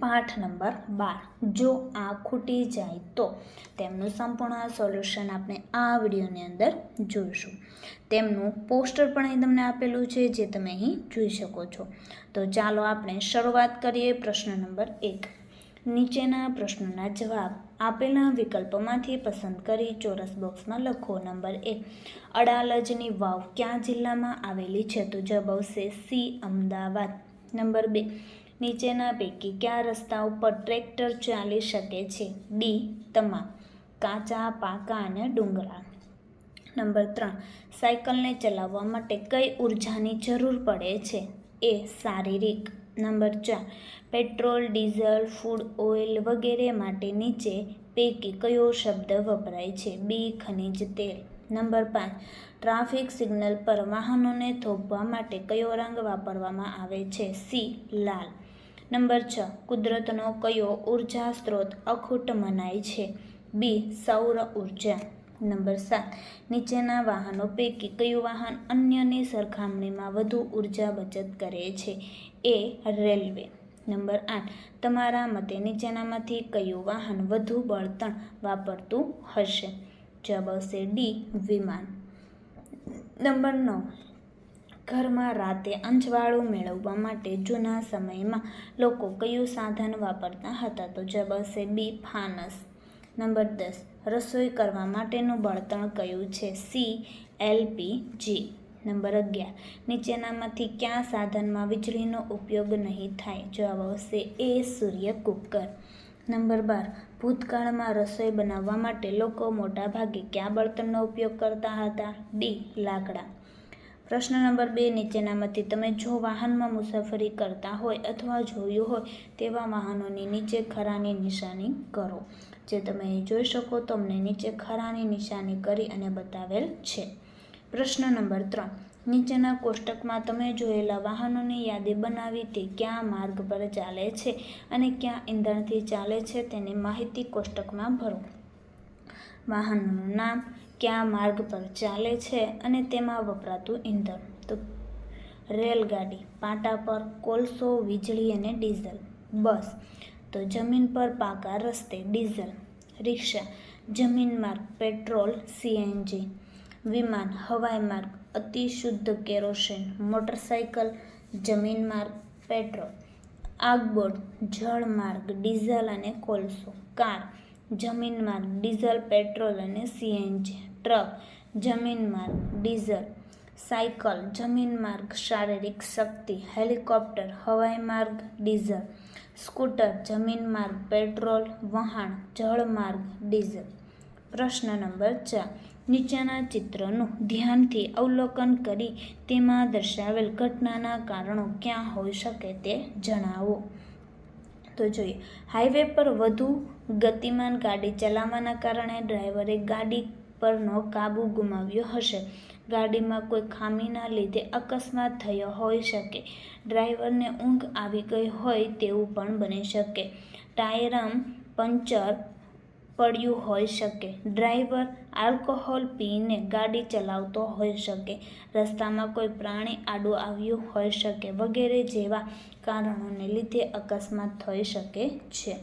પાઠ નંબર બાર. જો આ ખૂટી જાય તો તેમનું સંપૂર્ણ સોલ્યુશન આપણે આ વિડીયોની અંદર જોઈશું. તેમનું પોસ્ટર પણ અહીં તમને આપેલું છે, જે તમે અહીં જોઈ શકો છો. તો ચાલો આપણે શરૂઆત કરીએ પ્રશ્ન નંબર એક. નીચેના પ્રશ્નોના જવાબ આપેલા વિકલ્પોમાંથી પસંદ કરી ચોરસ બોક્સમાં લખો. નંબર એક અડાલજની વાવ ક્યાં જિલ્લામાં આવેલી છે? તો જવાબ આવશે સી, અમદાવાદ. નંબર બે. નીચેના પૈકી કયા રસ્તા ઉપર ટ્રેક્ટર ચાલી શકે છે? ડી. તમામ. કાચા, પાકા અને ડુંગરા. નંબર ત્રણ. સાયકલને ચલાવવા માટે કઈ ઉર્જાની જરૂર પડે છે? એ. શારીરિક. નંબર ચાર. પેટ્રોલ, ડીઝલ, ફૂડ, ઓઇલ વગેરે માટે નીચે પૈકી કયો શબ્દ વપરાય છે? બી. ખનિજ તેલ. નંબર પાંચ. ટ્રાફિક સિગ્નલ પર વાહનોને થોભવા માટે કયો રંગ વાપરવામાં આવે છે? સી. લાલ. નંબર છ, કુદરતનો કયો ઊર્જા સ્ત્રોત અખૂટ મનાય છે? બી સૌર ઊર્જા. નંબર સાત, નીચેના વાહનો પૈકી કયું વાહન અન્યની સરખામણીમાં વધુ ઊર્જા બચત કરે છે? એ રેલવે. નંબર આઠ, તમારા મતે નીચેનામાંથી કયું વાહન વધુ બળતણ વાપરતું હશે? જવાબ આવશે ડી વિમાન. નંબર નવ ઘરમાં રાતે અંજવાળું મેળવવા માટે જૂના સમયમાં લોકો કયું સાધન વાપરતા હતા તો જવાબ આવશે બી, ફાનસ. નંબર દસ, રસોઈ કરવા માટેનું બળતણ કયું છે? સી એલપીજી નંબર અગિયાર, નીચેનામાંથી ક્યાં સાધનમાં વીજળીનો ઉપયોગ નહીં થાય? જવાબ આવશે એ સૂર્ય કુકર નંબર બાર, ભૂતકાળમાં રસોઈ બનાવવા માટે લોકો મોટાભાગે કયા બળતણનો ઉપયોગ કરતા હતા? ડી, લાકડા. પ્રશ્ન નંબર બે નીચેનામાંથી તમે જો વાહનમાં મુસાફરી કરતા હોય અથવા જોયું હોય તેવા વાહનોની નીચે ખરાની નિશાની કરો. જે તમે જોઈ શકો તમને નીચે ખરાની નિશાની કરી અને બતાવેલ છે. પ્રશ્ન નંબર ત્રણ, નીચેના કોષ્ટકમાં તમે જોયેલા વાહનોની યાદી બનાવી તે ક્યાં માર્ગ પર ચાલે છે અને ક્યાં ઈંધણથી ચાલે છે તેની માહિતી કોષ્ટકમાં ભરો. વાહનનું નામ ક્યાં માર્ગ પર ચાલે છે અને તેમાં વપરાતું ઈંધણ. તો રેલગાડી, પાટા પર કોલસો વીજળી અને ડીઝલ. બસ. તો જમીન પર પાકા રસ્તે ડીઝલ. રિક્ષા. જમીન માર્ગ, પેટ્રોલ, સીએનજી. વિમાન, હવાઈ માર્ગ, અતિ શુદ્ધ કેરોસીન. મોટરસાઇકલ, જમીન માર્ગ, પેટ્રોલ. આગબોર્ડ, જળ માર્ગ, ડીઝલ અને કોલસો. કાર. જમીન માર્ગ, ડીઝલ, પેટ્રોલ અને સીએનજી. ટ્રક, જમીન માર્ગ, ડીઝલ, સાયકલ, જમીન માર્ગ, શારીરિક શક્તિ, હેલિકોપ્ટર, હવાઈ માર્ગ, ડીઝલ, સ્કૂટર, જમીન માર્ગ, પેટ્રોલ, વહાણ, જળ માર્ગ, ડીઝલ. પ્રશ્ન નંબર ચાર. નીચેના ચિત્રનું ધ્યાનથી અવલોકન કરી તેમાં દર્શાવેલ ઘટનાના કારણો ક્યાં હોઈ શકે તે જણાવો. તો જોઈએ. હાઈવે પર વધુ ગતિમાન ગાડી ચલાવવાના કારણે ડ્રાઈવરે ગાડી પરનો કાબુ ગુમાવ્યો હશે. ગાડીમાં કોઈ ખામીના લીધે અકસ્માત થયો હોઈ શકે. ડ્રાઈવરને ઊંઘ આવી ગઈ હોય તેવું પણ બની શકે. ટાયરમ પંચર પડ્યું હોઈ શકે. ડ્રાઈવર આલ્કોહોલ પીને ગાડી ચલાવતો હોઈ શકે. રસ્તામાં કોઈ પ્રાણી આડું આવ્યું હોઈ શકે વગેરે જેવા કારણોને લીધે અકસ્માત થઈ શકે છે.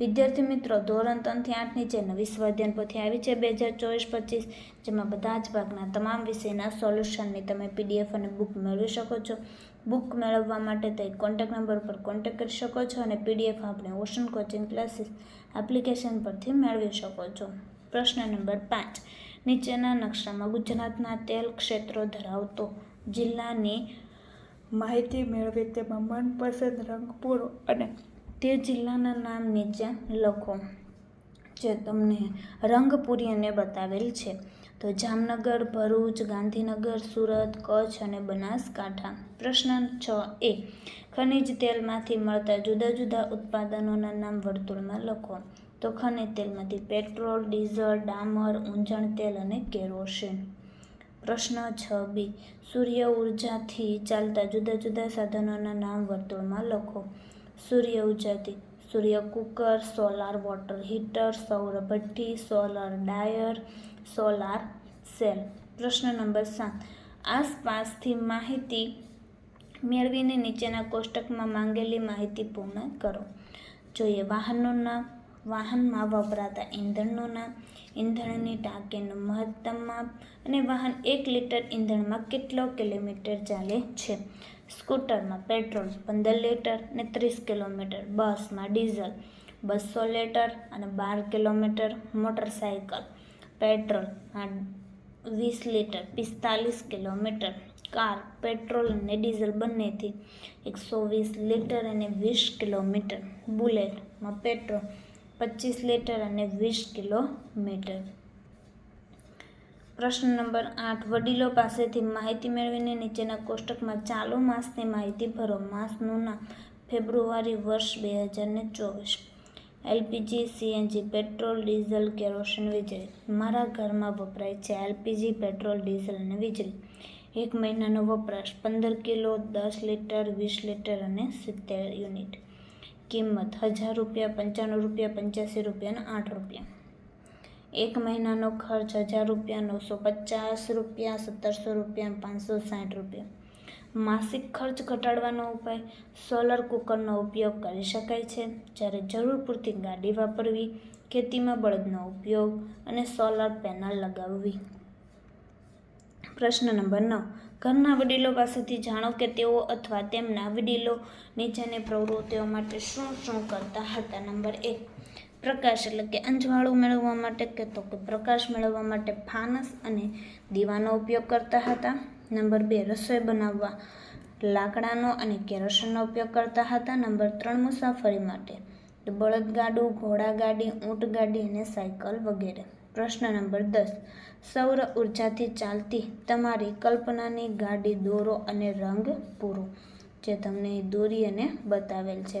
વિદ્યાર્થી મિત્રો, ધોરણ ત્રણથી આઠની જે નવી સ્વાધ્યાયન પોથી આવી છે બે હજાર ચોવીસ પચીસ જેમાં બધા જ ભાગના તમામ વિષયના સોલ્યુશનની તમે પીડીએફ અને બુક મેળવી શકો છો. બુક મેળવવા માટે તે કોન્ટેક નંબર પર કોન્ટેક કરી શકો છો અને પીડીએફ આપણે ઓશન કોચિંગ ક્લાસીસ એપ્લિકેશન પરથી મેળવી શકો છો. પ્રશ્ન નંબર પાંચ. નીચેના નકશામાં ગુજરાતના તેલ ક્ષેત્રો ધરાવતો જિલ્લાની માહિતી મેળવી તેમાં મનપસંદ રંગ પૂરો અને તે જિલ્લાના નામ નીચે લખો, જે તમને રંગપુરી અને બતાવેલ છે. તો જામનગર, ભરૂચ, ગાંધીનગર, સુરત, કચ્છ અને બનાસકાંઠા. પ્રશ્ન છ એ, ખનિજ તેલમાંથી મળતા જુદા જુદા ઉત્પાદનોના નામ વર્તુળમાં લખો. તો ખનિજ તેલમાંથી પેટ્રોલ, ડીઝલ, ડામર ઊંજણ તેલ અને કેરોસીન. પ્રશ્ન છ બી, સૂર્ય ઉર્જાથી ચાલતા જુદા જુદા સાધનોના નામ વર્તુળમાં લખો. સૂર્ય ઉર્જાથી સૂર્ય કુકર, સોલાર વોટર હીટર, સૌર ભઠ્ઠી, સોલાર ડાયર, સોલાર સેલ. પ્રશ્ન નંબર સાત. આસપાસથી માહિતી મેળવીને નીચેના કોષ્ટકમાં માંગેલી માહિતી પૂર્ણ કરો. જોઈએ વાહનનું નામ. વાહનમાં વપરાતા ઈંધણનું નામ. ઈંધણની ટાંકીનું મહત્તમ માપ. અને વાહન એક લીટર ઈંધણમાં કેટલો કિલોમીટર ચાલે છે? સ્કૂટરમાં પેટ્રોલ પંદર લીટર ને ત્રીસ કિલોમીટર, બસમાં ડીઝલ બસો લીટર અને બાર કિલોમીટર મોટરસાઇકલ પેટ્રોલ વીસ લીટર, પિસ્તાલીસ કિલોમીટર, કાર, પેટ્રોલ અને ડીઝલ બંનેથી એકસો વીસ લીટર અને વીસ કિલોમીટર, બુલેટમાં પેટ્રોલ પચીસ લીટર અને વીસ કિલોમીટર. પ્રશ્ન નંબર આઠ. વડીલો પાસેથી માહિતી મેળવીને નીચેના કોષ્ટકમાં ચાલુ માસની માહિતી ભરો. માસનું નામ ફેબ્રુઆરી વર્ષ બે હજાર ને ચોવીસ. LPG, CNG, petrol, diesel, kerosene વીજળી. મારા ઘરમાં વપરાય છે એલપીજી, પેટ્રોલ, ડીઝલ અને વીજળી. એક મહિનાનો વપરાશ પંદર કિલો, દસ લીટર, વીસ લીટર અને સિત્તેર યુનિટ. કિંમત હજાર રૂપિયા પંચાણું રૂપિયા, પંચ્યાસી રૂપિયા અને આઠ રૂપિયા. એક મહિનાનો ખર્ચ હજાર રૂપિયા, નવસો પચાસ રૂપિયા, સત્તરસો રૂપિયા, પાંચસો સાઠ રૂપિયા. માસિક ખર્ચ ઘટાડવાનો ઉપાય, સોલર કુકરનો ઉપયોગ કરી શકાય છે. જ્યારે જરૂર પૂરતી ગાડી વાપરવી, ખેતીમાં બળદનો ઉપયોગ અને સોલર પેનલ લગાવવી. પ્રશ્ન નંબર નવ. ઘરના વડીલો પાસેથી જાણો કે તેઓ અથવા તેમના વડીલો નીચેની પ્રવૃત્તિઓ માટે શું શું કરતા હતા? નંબર એક. પ્રકાશ એટલે કે અંજવાળું મેળવવા માટે કે તો કે પ્રકાશ મેળવવા માટે ફાનસ અને દીવાનો ઉપયોગ કરતા હતા. નંબર બે, રસોઈ બનાવવા. લાકડાનો અને કેરોસીનનો ઉપયોગ કરતા હતા. નંબર ત્રણ, મુસાફરી માટે. બળદગાડું ઘોડાગાડી ઊંટગાડી અને સાયકલ વગેરે. પ્રશ્ન નંબર દસ, સૌર ઉર્જાથી ચાલતી તમારી કલ્પનાની ગાડી દોરો અને રંગ પૂરો, જે તમને દોરી અને બતાવેલ છે.